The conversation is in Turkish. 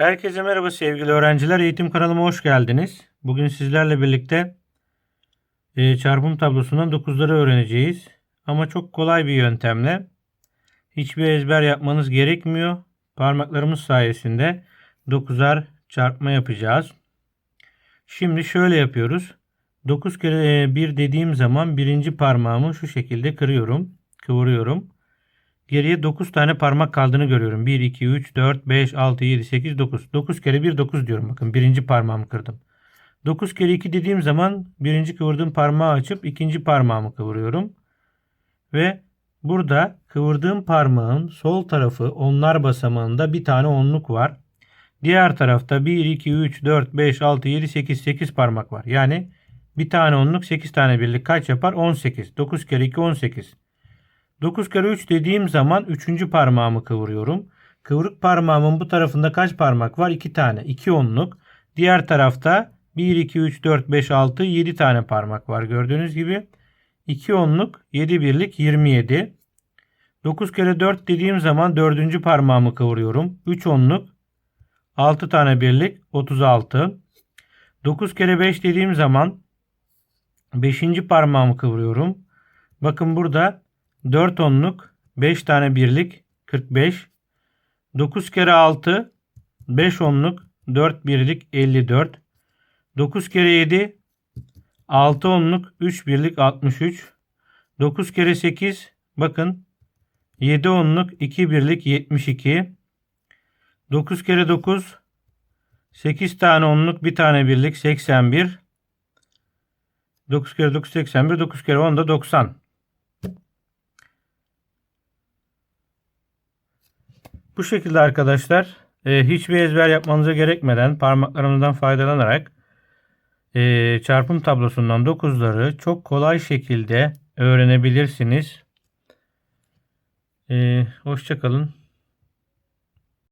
Herkese merhaba sevgili öğrenciler. Eğitim kanalıma hoş geldiniz. Bugün sizlerle birlikte e, çarpım tablosundan 9'ları öğreneceğiz. Ama çok kolay bir yöntemle. Hiçbir ezber yapmanız gerekmiyor. Parmaklarımız sayesinde 9'ar çarpma yapacağız. Şimdi şöyle yapıyoruz. 9 kere 1 dediğim zaman birinci parmağımı şu şekilde kırıyorum. Kıvırıyorum. Geriye 9 tane parmak kaldığını görüyorum. 1, 2, 3, 4, 5, 6, 7, 8, 9. 9 kere 1 9 diyorum. Bakın birinci parmağımı kırdım. 9 kere 2 dediğim zaman birinci kıvırdığım parmağı açıp ikinci parmağımı kıvırıyorum. Ve burada kıvırdığım parmağın sol tarafı onlar basamağında bir tane onluk var. Diğer tarafta 1, 2, 3, 4, 5, 6, 7, 8, 8 parmak var. Yani bir tane onluk 8 tane birlik kaç yapar? 18. 9 kere 2 18. 9 kere 3 dediğim zaman 3. parmağımı kıvırıyorum. Kıvrık parmağımın bu tarafında kaç parmak var? 2 tane. 2 onluk. Diğer tarafta 1, 2, 3, 4, 5, 6, 7 tane parmak var. Gördüğünüz gibi 2 onluk 7 birlik 27. 9 kere 4 dediğim zaman 4. parmağımı kıvırıyorum. 3 onluk 6 tane birlik 36. 9 kere 5 dediğim zaman 5. parmağımı kıvırıyorum. Bakın burada 4 onluk 5 tane birlik 45. 9 kere 6 5 onluk 4 birlik 54. 9 kere 7 6 onluk 3 birlik 63. 9 kere 8 bakın 7 onluk 2 birlik 72. 9 kere 9 8 tane onluk 1 tane birlik 81. 9 kere 9 81 9 kere 10 da 90. Bu şekilde arkadaşlar e, hiçbir ezber yapmanıza gerekmeden parmaklarımızdan faydalanarak e, çarpım tablosundan 9'ları çok kolay şekilde öğrenebilirsiniz. E, Hoşçakalın.